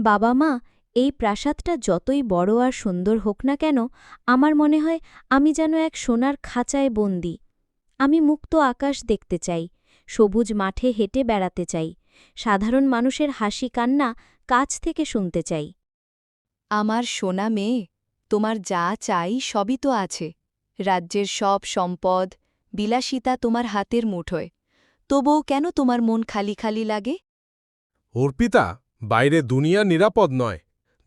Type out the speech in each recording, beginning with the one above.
বাবা মা, এই প্রাসাদটা যতই বড় আর সুন্দর হোক না কেন, আমার মনে হয় আমি যেন এক সোনার খাঁচায় বন্দি। আমি মুক্ত আকাশ দেখতে চাই, সবুজ মাঠে হেঁটে বেড়াতে চাই, সাধারণ মানুষের হাসি কান্না কাছ থেকে শুনতে চাই। আমার সোনা মেয়ে, তোমার যা চাই সবই তো আছে, রাজ্যের সব সম্পদ, বিলাসিতা তোমার হাতের মুঠোয়। তবুও কেন তোমার মন খালি খালি লাগে? অর্পিতা বাইরে দুনিয়া নিরাপদ নয়।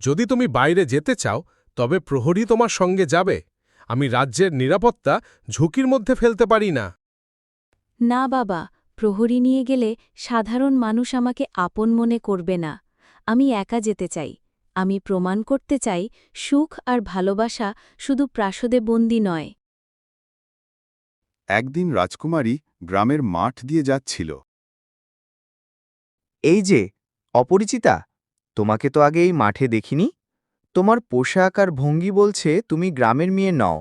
যদি তুমি বাইরে যেতে চাও তবে প্রহরী তোমার সঙ্গে যাবে। আমি রাজ্যের নিরাপত্তা ঝুঁকির মধ্যে ফেলতে পারি না। না বাবা প্রহরী নিয়ে গেলে সাধারণ মানুষ আমাকে আপন মনে করবে না। আমি একা যেতে চাই। আমি প্রমাণ করতে চাই সুখ আর ভালোবাসা শুধু প্রাসদে বন্দি নয়। একদিন রাজকুমারী গ্রামের মাঠ দিয়ে যাচ্ছিল। এই যে অপরিচিতা তোমাকে তো আগে এই মাঠে দেখিনি। তোমার পোশাক আর ভঙ্গি বলছে তুমি গ্রামের মেয়ে নও।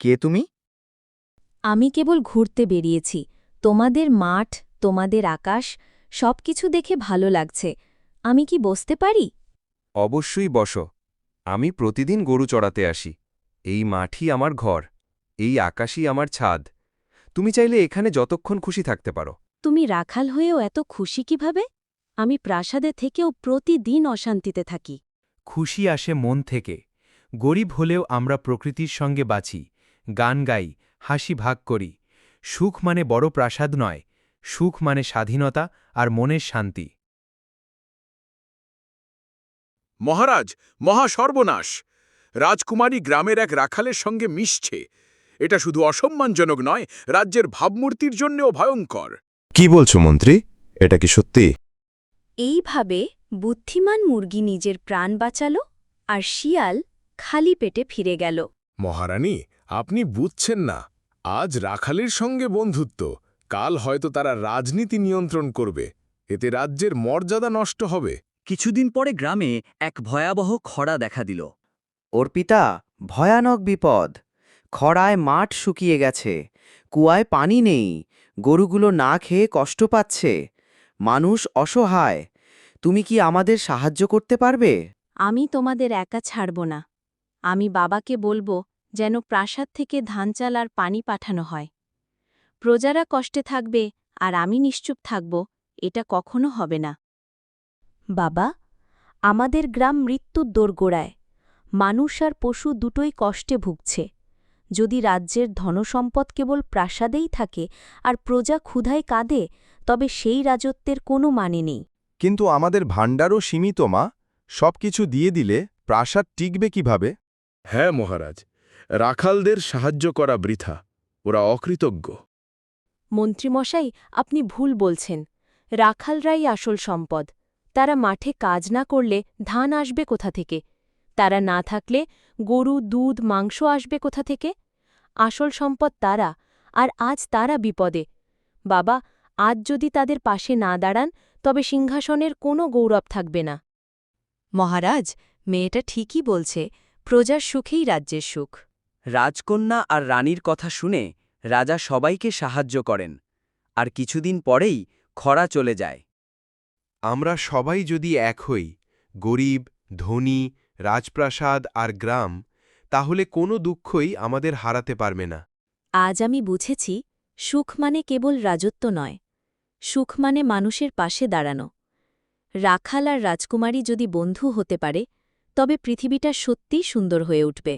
কে তুমি? আমি কেবল ঘুরতে বেরিয়েছি। তোমাদের মাঠ তোমাদের আকাশ সবকিছু দেখে ভালো লাগছে। আমি কি বসতে পারি? অবশ্যই বসো। আমি প্রতিদিন গরু চড়াতে আসি। এই মাঠই আমার ঘর। এই আকাশই আমার ছাদ। তুমি চাইলে এখানে যতক্ষণ খুশি থাকতে পারো। তুমি রাখাল হয়েও এত খুশি কীভাবে? আমি প্রাসাদে থেকেও প্রতিদিন অশান্তিতে থাকি। খুশি আসে মন থেকে। গরিব হলেও আমরা প্রকৃতির সঙ্গে বাঁচি গান গাই হাসি ভাগ করি। সুখ মানে বড় প্রাসাদ নয় সুখ মানে স্বাধীনতা আর মনের শান্তি। মহারাজ মহা সর্বনাশ! রাজকুমারী গ্রামের এক রাখালের সঙ্গে মিশছে। এটা শুধু অসম্মানজনক নয় রাজ্যের ভাবমূর্তির জন্যও ভয়ঙ্কর। কি বলছো মন্ত্রী? এটা কি সত্যি? এইভাবে বুদ্ধিমান মুরগি নিজের প্রাণ বাঁচাল আর শিয়াল খালি পেটে ফিরে গেল। মহারানী আপনি বুঝছেন না। আজ রাখালের সঙ্গে বন্ধুত্ব। কাল হয়তো তারা রাজনীতি নিয়ন্ত্রণ করবে। এতে রাজ্যের মর্যাদা নষ্ট হবে। কিছুদিন পরে গ্রামে এক ভয়াবহ খরা দেখা দিল। অর্পিতা ভয়ানক বিপদ। খরায় মাঠ শুকিয়ে গেছে, কুয়ায় পানি নেই, গরুগুলো না খেয়ে কষ্ট পাচ্ছে। মানুষ অসহায়, তুমি কি আমাদের সাহায্য করতে পারবে? আমি তোমাদের একা ছাড়ব না। আমি বাবাকে বলব যেন প্রাসাদ থেকে ধান চাল আর পানি পাঠানো হয়। প্রজারা কষ্টে থাকবে আর আমি নিশ্চুপ থাকব, এটা কখনো হবে না। বাবা, আমাদের গ্রাম মৃত্যুর দোরগোড়ায়। মানুষ আর পশু দুটোই কষ্টে ভুগছে। যদি রাজ্যের ধনসম্পদ কেবল প্রাসাদেই থাকে আর প্রজা ক্ষুধায় কাঁদে তবে সেই রাজত্বের কোনো মানে নেই। কিন্তু আমাদের ভাণ্ডারও সীমিত মা। সবকিছু দিয়ে দিলে প্রাসাদ টিকবে কীভাবে? হ্যাঁ মহারাজ। রাখালদের সাহায্য করা বৃথা। ওরা অকৃতজ্ঞ। মন্ত্রীমশাই আপনি ভুল বলছেন। রাখালরাই আসল সম্পদ। তারা মাঠে কাজ না করলে ধান আসবে কোথা থেকে? তারা না থাকলে গরু দুধ মাংস আসবে কোথা থেকে? আসল সম্পদ তারা আর আজ তারা বিপদে। বাবা আজ যদি তাদের পাশে না দাঁড়ান তবে সিংহাসনের কোনো গৌরব থাকবে না। মহারাজ মেয়েটা ঠিকই বলছে প্রজার সুখেই রাজ্যের সুখ। রাজকন্যা আর রানীর কথা শুনে রাজা সবাইকে সাহায্য করেন আর কিছুদিন পরেই খরা চলে যায়। আমরা সবাই যদি এক হই গরিব ধনী রাজপ্রাসাদ আর গ্রাম তাহলে কোনো দুঃখই আমাদের হারাতে পারবে না। আজ আমি বুঝেছি, সুখ মানে কেবল রাজত্ব নয়। সুখ মানে মানুষের পাশে দাঁড়ানো। রাখাল আর রাজকুমারী যদি বন্ধু হতে পারে, তবে পৃথিবীটা সত্যিই সুন্দর হয়ে উঠবে।